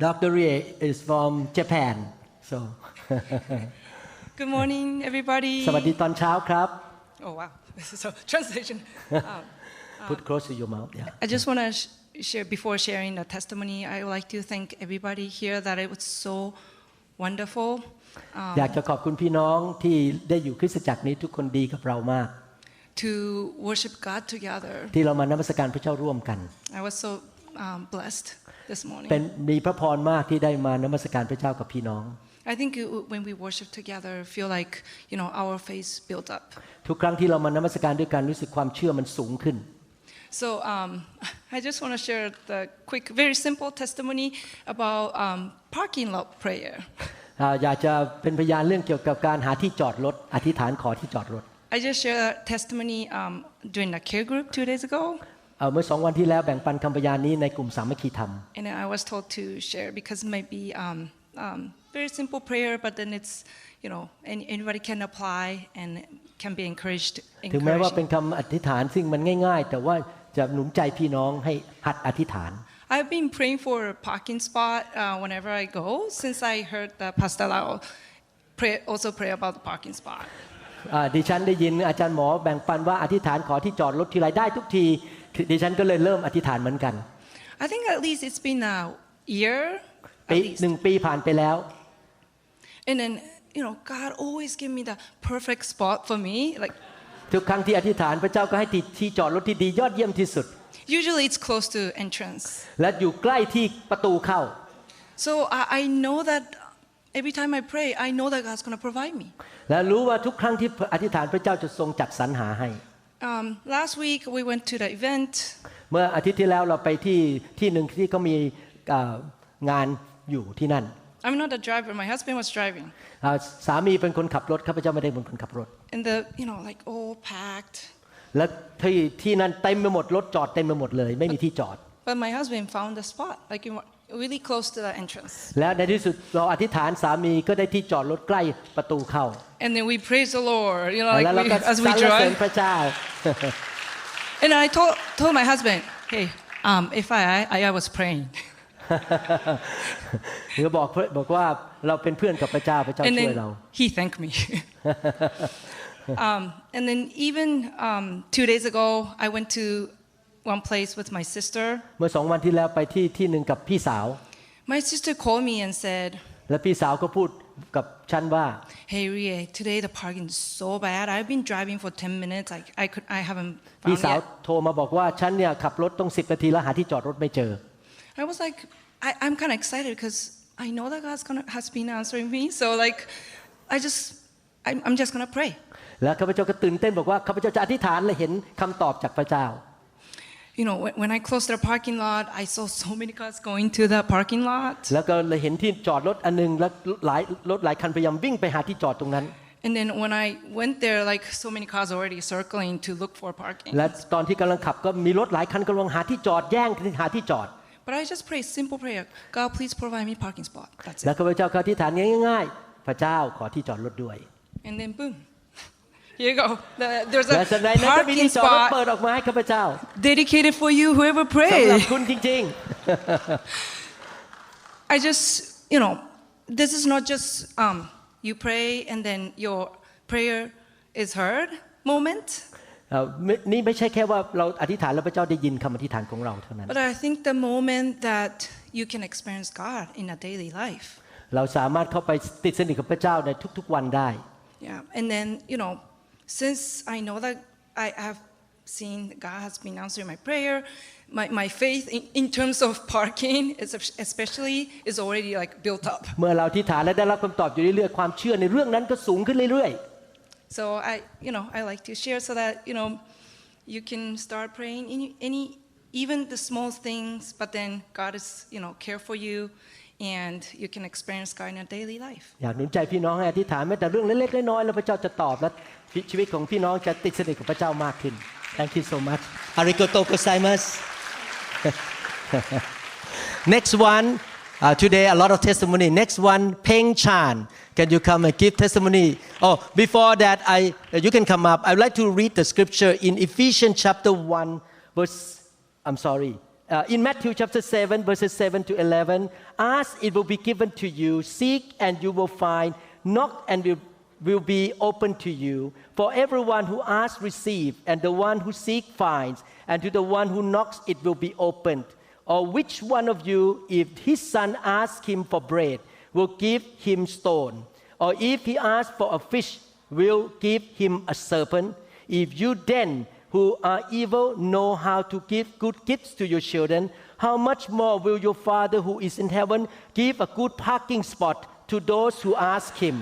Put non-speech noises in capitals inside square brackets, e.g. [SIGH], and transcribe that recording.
Dr. Rie is from Japan so [LAUGHS] Good morning, everybody. สวัสดีตอนเช้าครับ Oh wow. [LAUGHS] So translation. [LAUGHS] Um, Put close to your mouth yeah I just want to sh- share before sharing the testimony. I would like to thank everybody here that it was so wonderful. Um, อยากจะขอบคุณพี่น้องที่ได้อยู่คริสตจักรนี้ทุกคนดีกับเรามาก to worship God together. ที่เรามานมัสการพระเจ้าร่วมกัน I was so um, blessed this morning. เป็นมีพระพรมากที่ได้มานมัสการพระเจ้ากับพี่น้อง I think it- when we worship together, feel like you know our faith built up. ทุกครั้งที่เรามานมัสการด้วยกันรู้สึกความเชื่อมันสูงขึ้น So um, [LAUGHS] I just want to share the quick, very simple testimony about um, parking lot prayer. [LAUGHS] อ่าอยากจะเป็นพยานเรื่องเกี่ยวกับการหาที่จอดรถ อธิษฐานขอที่จอดรถ I just shared a testimony um, during the care group two days ago, เอ่อเมื่อสองวันที่แล้วแบ่งปันคำพยานนี้ในกลุ่มสามัคคีธรรม and then I was told to share because it might be um, um, very simple prayer, but then it's you know any, anybody can apply and can be encouraged. ถึงแม้ว่าเป็น encouraging. คำอธิษฐานซึ่งมันง่าย ๆ แต่ว่าจะหนุนใจพี่น้องให้หัดอธิษฐาน I've been praying for a parking spot uh, whenever I go since I heard that Pastor Lau pray, also pray about the parking spot. อ่าดิฉันได้ยินอาจารย์หมอแบ่งปันว่าอธิษฐานขอที่จอดรถทีไรได้ทุกที ดิฉันก็เลยเริ่มอธิษฐานเหมือนกัน I think at least it's been a year. At ปี least. หนึ่งปีผ่านไปแล้ว And then, you know, God always give me the perfect spot for me. Like, ทุกครั้งที่อธิษฐานพระเจ้าก็ให้ที่ที่จอดรถที่ดียอดเยี่ยมที่สุด usually it's close to entrance. และอยู่ใกล้ที่ประตูเข้า So I, I know that every time I pray, I know that God's going to provide me. และรู้ว่าทุกครั้งที่อธิษฐานพระเจ้าจะทรงจัดสรรหาให้ Um, last week, we went to the event. เมื่ออาทิตย์ที่แล้วเราไปที่ที่หนึ่งที่เขามีเอ่องานอยู่ที่นั่น I'm not the driver. My husband was driving. อ่าสามีเป็นคนขับรถข้าพเจ้าไม่ได้เป็นคนขับรถ And the, you know, like all packed. และที่ที่นั่นเต็มไปหมดรถจอดเต็มไปหมดเลย ไม่มีที่จอด But my husband found the spot, like in- really close to the entrance. และในที่สุดเราอธิษฐานสามีก็ได้ที่จอดรถใกล้ประตูเข้า And then we praise the Lord, you know, แล้ว like เรา we, ก็ [LAUGHS] as ส we รรเสริญ drive. พระเจ้า [LAUGHS] And I told, told my husband, hey, um, if I, I, I was praying. [LAUGHS] หรือบอกบอกว่าเราเป็นเพื่อนกับพระเจ้าพระเจ้า And ช่วยเรา then he thanked me. um, and then even um, two days ago, I went to one place with my sister. เมื่อสองวันที่แล้วไปที่ที่หนึ่งกับพี่สาว My sister called me and said, และพี่สาวก็พูดกับฉันว่า "Hey Rie, today the parking is so bad. I've been driving for 10 minutes. I, I could I haven't พี่ found สาว yet." โทรมาบอกว่าฉันเนี่ยขับรถต้องสิบนาทีแล้วหาที่จอดรถไม่เจอ I was like, I, I'm kind of excited because I know that God's gonna has been answering me. So like, I just I'm, I'm just gonna pray. แล้วข้าพเจ้าก็ตื่นเต้นบอกว่าข้าพเจ้าจะอธิษฐานและเห็นคำตอบจากพระเจ้า You know, when, when I closed the parking lot, I saw so many cars going to the parking lot. แล้วก็เลยเห็นที่จอดรถอันหนึงแล้วหลายรถหลายคันพยายามวิ่งไปหาที่จอดตรงนั้น And then when I went there, like so many cars already circling to look for parking. และตอนที่กำลังขับก็มีรถหลายคันกำลังหาที่จอดแย่งหาที่จอด But I just pray simple prayer. God, please provide me parking spot. That's แล้ it. วข้าพเจ้าก็อธิษฐานง่ายๆพระเจ้าขอที่จอดรถด้วย And then boom. Here you go. The- there's และ a สันใดนั้นก็มี parking ที่จอดรถ spot เปิดออกมาให้ข้าพเจ้า dedicated for you, whoever สำหรับ prays. คุณจริง I just, you know, this is not just um, you pray and then your prayer is heard moment. ๆเอ่อไม่นี่ไม่ใช่แค่ว่าเราอธิษฐานแล้วพระเจ้าได้ยินคำอธิษฐานของเราเท่านั้น But I think the moment that you can experience God in a daily life. เราสามารถเข้าไปติดสนิทกับพระเจ้าในทุกๆวันได้ Yeah. And then, you know, since I know that I have seen God has been answering my prayer, my, my faith in, in terms of parking, is especially, is already like built up. เมื่อเราอธิษฐานและได้รับคำตอบอยู่เรื่อยๆความเชื่อในเรื่องนั้นก็สูงขึ้นเรื่อย So I, you know, I like to share so that, you know, you can start praying any, any even the small things, but then God is, you know, care for you and you can experience God in your daily life. ๆ อยากหนุนใจพี่น้องให้อธิษฐานแม้แต่เรื่องเล็กๆน้อยๆแล้วพระเจ้าจะตอบและชีวิตของพี่น้องจะติดสนิทกับพระเจ้ามากขึ้น Thank you so much อาริโกโตโกไซมัส [LAUGHS] Next one uh, today a lot of testimony Next one Peng Chan Can you come and give testimony Oh before that I you can come up I would like to read the scripture in Ephesians chapter 1 verse I'm sorry uh, in Matthew chapter 7, verses 7 to 11, ask, it will be given to you, seek, and you will find, knock, and will, will be open to you. For everyone who asks, receive, and the one who seeks, finds, and to the one who knocks, it will be opened. Or which one of you, if his son asks him for bread, will give him stone? Or if he asks for a fish, will give him a serpent? If you then, who are evil, know how to give good gifts to your children, how much more will your Father who is in heaven give a good parking spot to those who ask him?